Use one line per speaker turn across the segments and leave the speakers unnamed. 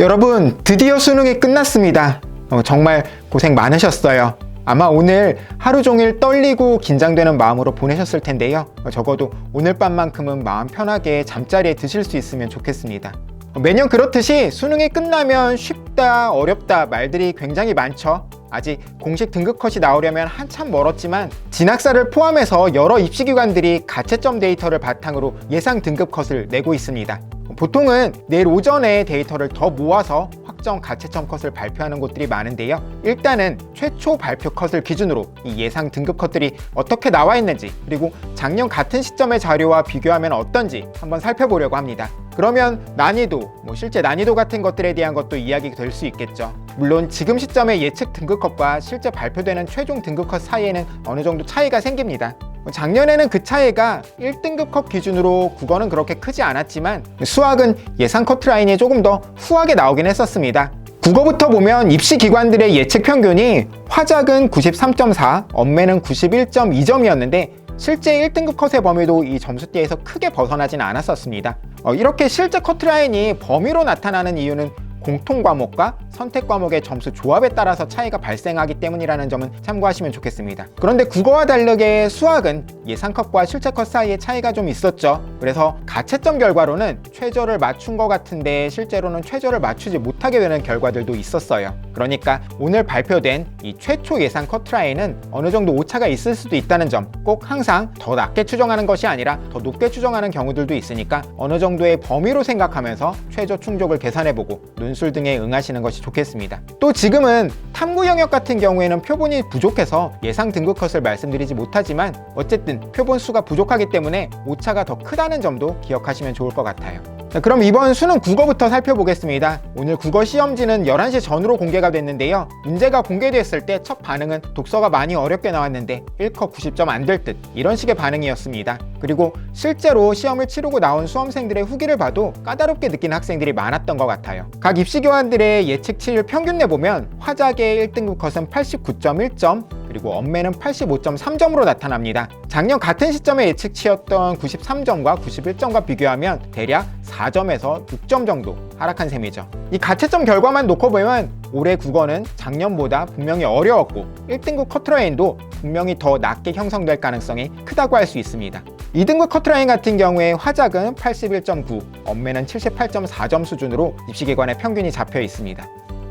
여러분, 드디어 수능이 끝났습니다. 어, 정말 고생 많으셨어요. 아마 오늘 하루 종일 떨리고 긴장되는 마음으로 보내셨을 텐데요. 어, 적어도 오늘 밤만큼은 마음 편하게 잠자리에 드실 수 있으면 좋겠습니다. 어, 매년 그렇듯이 수능이 끝나면 쉽다, 어렵다 말들이 굉장히 많죠. 아직 공식 등급 컷이 나오려면 한참 멀었지만 진학사를 포함해서 여러 입시기관들이 가채점 데이터를 바탕으로 예상 등급 컷을 내고 있습니다. 보통은 내일 오전에 데이터를 더 모아서 확정 가채점 컷을 발표하는 곳들이 많은데요. 일단은 최초 발표 컷을 기준으로 이 예상 등급 컷들이 어떻게 나와 있는지 그리고 작년 같은 시점의 자료와 비교하면 어떤지 한번 살펴보려고 합니다. 그러면 난이도, 뭐 실제 난이도 같은 것들에 대한 것도 이야기 될수 있겠죠. 물론 지금 시점의 예측 등급 컷과 실제 발표되는 최종 등급 컷 사이에는 어느 정도 차이가 생깁니다. 작년에는 그 차이가 1등급 컷 기준으로 국어는 그렇게 크지 않았지만 수학은 예상 커트라인이 조금 더 후하게 나오긴 했었습니다. 국어부터 보면 입시 기관들의 예측 평균이 화작은 93.4, 엄매는 91.2점이었는데 실제 1등급 컷의 범위도 이 점수대에서 크게 벗어나진 않았었습니다. 어, 이렇게 실제 커트라인이 범위로 나타나는 이유는 공통 과목과 선택 과목의 점수 조합에 따라서 차이가 발생하기 때문이라는 점은 참고하시면 좋겠습니다. 그런데 국어와 다르게 수학은 예상 컷과 실제 컷 사이에 차이가 좀 있었죠. 그래서 가채점 결과로는 최저를 맞춘 것 같은데 실제로는 최저를 맞추지 못하게 되는 결과들도 있었어요. 그러니까 오늘 발표된 이 최초 예상 커트라인은 어느 정도 오차가 있을 수도 있다는 점 꼭 항상 더 낮게 추정하는 것이 아니라 더 높게 추정하는 경우들도 있으니까 어느 정도의 범위로 생각하면서 최저 충족을 계산해보고 논술 등에 응하시는 것이 좋겠습니다. 또 지금은 탐구 영역 같은 경우에는 표본이 부족해서 예상 등급 컷을 말씀드리지 못하지만 어쨌든 표본 수가 부족하기 때문에 오차가 더 크다는 점도 기억하시면 좋을 것 같아요. 자, 그럼 이번 수능 국어부터 살펴보겠습니다. 오늘 국어 시험지는 11시 전으로 공개가 됐는데요. 문제가 공개됐을 때 첫 반응은 독서가 많이 어렵게 나왔는데 1컷 90점 안 될 듯 이런 식의 반응이었습니다. 그리고 실제로 시험을 치르고 나온 수험생들의 후기를 봐도 까다롭게 느낀 학생들이 많았던 것 같아요. 각 입시교환들의 예측치를 평균 내보면 화작의 1등급 컷은 89.1점, 그리고 엄매는 85.3점으로 나타납니다. 작년 같은 시점의 예측치였던 93점과 91점과 비교하면 대략 4점에서 6점 정도 하락한 셈이죠. 이 가채점 결과만 놓고 보면 올해 국어는 작년보다 분명히 어려웠고 1등급 커트라인도 분명히 더 낮게 형성될 가능성이 크다고 할 수 있습니다. 2등급 커트라인 같은 경우에 화작은 81.9, 엄매는 78.4점 수준으로 입시기관의 평균이 잡혀 있습니다.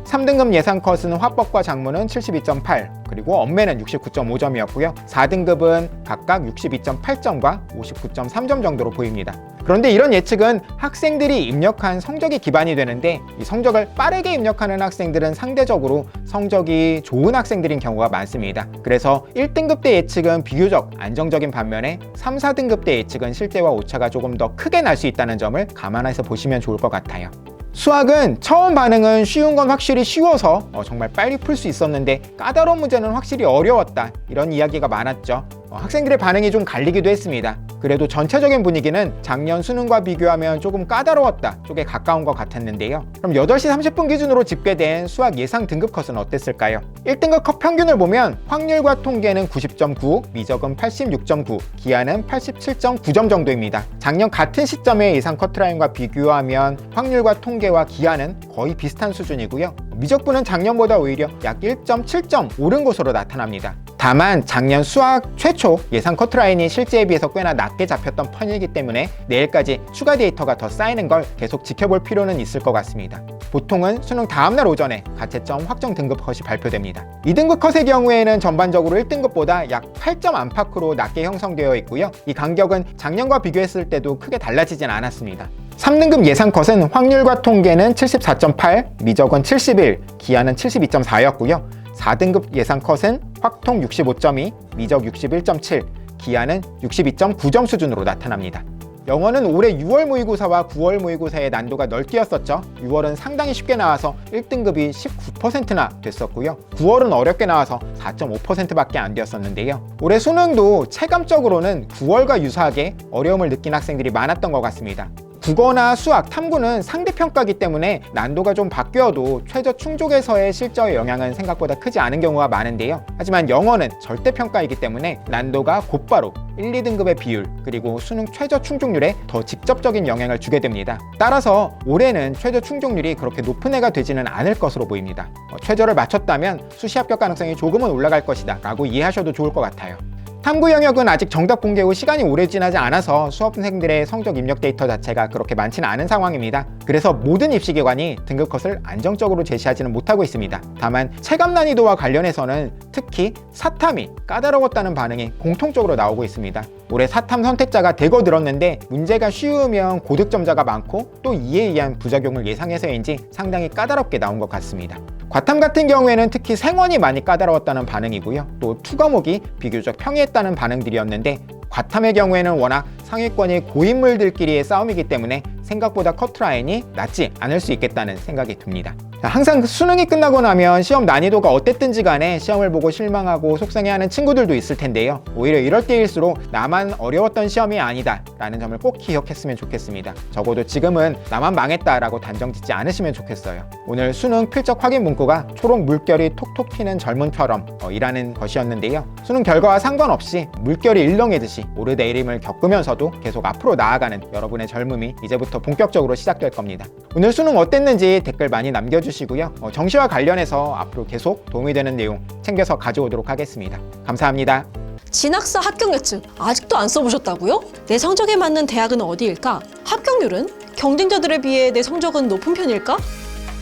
3등급 예상 컷은 화법과 작문은 72.8, 그리고 엄매는 69.5점이었고요. 4등급은 각각 62.8점과 59.3점 정도로 보입니다. 그런데 이런 예측은 학생들이 입력한 성적이 기반이 되는데 이 성적을 빠르게 입력하는 학생들은 상대적으로 성적이 좋은 학생들인 경우가 많습니다. 그래서 1등급 때 예측은 비교적 안정적인 반면에 3, 4등급 때 예측은 실제와 오차가 조금 더 크게 날 수 있다는 점을 감안해서 보시면 좋을 것 같아요. 수학은 처음 반응은 쉬운 건 확실히 쉬워서 어, 정말 빨리 풀 수 있었는데 까다로운 문제는 확실히 어려웠다 이런 이야기가 많았죠. 어, 학생들의 반응이 좀 갈리기도 했습니다. 그래도 전체적인 분위기는 작년 수능과 비교하면 조금 까다로웠다 쪽에 가까운 것 같았는데요. 그럼 8시 30분 기준으로 집계된 수학 예상 등급 컷은 어땠을까요? 1등급 컷 평균을 보면 확률과 통계는 90.9, 미적은 86.9, 기하는 87.9점 정도입니다. 작년 같은 시점의 예상 커트라인과 비교하면 확률과 통계와 기하는 거의 비슷한 수준이고요. 미적분은 작년보다 오히려 약 1.7점 오른 것으로 나타납니다. 다만 작년 수학 최초 예상 커트라인이 실제에 비해서 꽤나 낮게 잡혔던 편이기 때문에 내일까지 추가 데이터가 더 쌓이는 걸 계속 지켜볼 필요는 있을 것 같습니다. 보통은 수능 다음날 오전에 가채점 확정 등급 컷이 발표됩니다. 2등급 컷의 경우에는 전반적으로 1등급보다 약 8점 안팎으로 낮게 형성되어 있고요. 이 간격은 작년과 비교했을 때도 크게 달라지진 않았습니다. 3등급 예상 컷은 확률과 통계는 74.8, 미적은 71, 기하는 72.4였고요. 4등급 예상 컷은 확통 65.2, 미적 61.7, 기하는 62.9점 수준으로 나타납니다. 영어는 올해 6월 모의고사와 9월 모의고사의 난도가 널뛰었었죠. 6월은 상당히 쉽게 나와서 1등급이 19%나 됐었고요. 9월은 어렵게 나와서 4.5%밖에 안 되었었는데요. 올해 수능도 체감적으로는 9월과 유사하게 어려움을 느낀 학생들이 많았던 것 같습니다. 국어나 수학, 탐구는 상대평가기 때문에 난도가 좀 바뀌어도 최저 충족에서의 실저의 영향은 생각보다 크지 않은 경우가 많은데요. 하지만 영어는 절대평가이기 때문에 난도가 곧바로 1, 2등급의 비율 그리고 수능 최저 충족률에 더 직접적인 영향을 주게 됩니다. 따라서 올해는 최저 충족률이 그렇게 높은 해가 되지는 않을 것으로 보입니다. 어, 최저를 맞췄다면 수시 합격 가능성이 조금은 올라갈 것이다 라고 이해하셔도 좋을 것 같아요. 탐구 영역은 아직 정답 공개 후 시간이 오래 지나지 않아서 수험생들의 성적 입력 데이터 자체가 그렇게 많지는 않은 상황입니다. 그래서 모든 입시기관이 등급 컷을 안정적으로 제시하지는 못하고 있습니다. 다만 체감 난이도와 관련해서는 특히 사탐이 까다로웠다는 반응이 공통적으로 나오고 있습니다. 올해 사탐 선택자가 대거 늘었는데 문제가 쉬우면 고득점자가 많고 또 이에 의한 부작용을 예상해서인지 상당히 까다롭게 나온 것 같습니다. 과탐 같은 경우에는 특히 생원이 많이 까다로웠다는 반응이고요. 또 투과목이 비교적 평이했다는 반응들이었는데 과탐의 경우에는 워낙 상위권이 고인물들끼리의 싸움이기 때문에 생각보다 커트라인이 낮지 않을 수 있겠다는 생각이 듭니다. 자, 항상 수능이 끝나고 나면 시험 난이도가 어땠든지 간에 시험을 보고 실망하고 속상해하는 친구들도 있을 텐데요. 오히려 이럴 때일수록 나만 어려웠던 시험이 아니다 라는 점을 꼭 기억했으면 좋겠습니다. 적어도 지금은 나만 망했다 라고 단정 짓지 않으시면 좋겠어요. 오늘 수능 필적 확인 문구가 초록 물결이 톡톡 튀는 젊은처럼 어, 이라는 것이었는데요. 수능 결과와 상관없이 물결이 일렁이듯이 오르내림을 겪으면서도 계속 앞으로 나아가는 여러분의 젊음이 이제부터 본격적으로 시작될 겁니다. 오늘 수능 어땠는지 댓글 많이 남겨 주시고요. 어, 정시와 관련해서 앞으로 계속 도움이 되는 내용 챙겨서 가져오도록 하겠습니다. 감사합니다.
진학사 합격 예측 아직도 안 써보셨다고요? 내 성적에 맞는 대학은 어디일까? 합격률은? 경쟁자들에 비해 내 성적은 높은 편일까?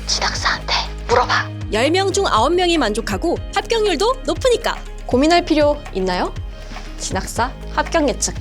진학사한테 물어봐.
10명 중 9명이 만족하고 합격률도 높으니까 고민할 필요 있나요? 진학사 합격 예측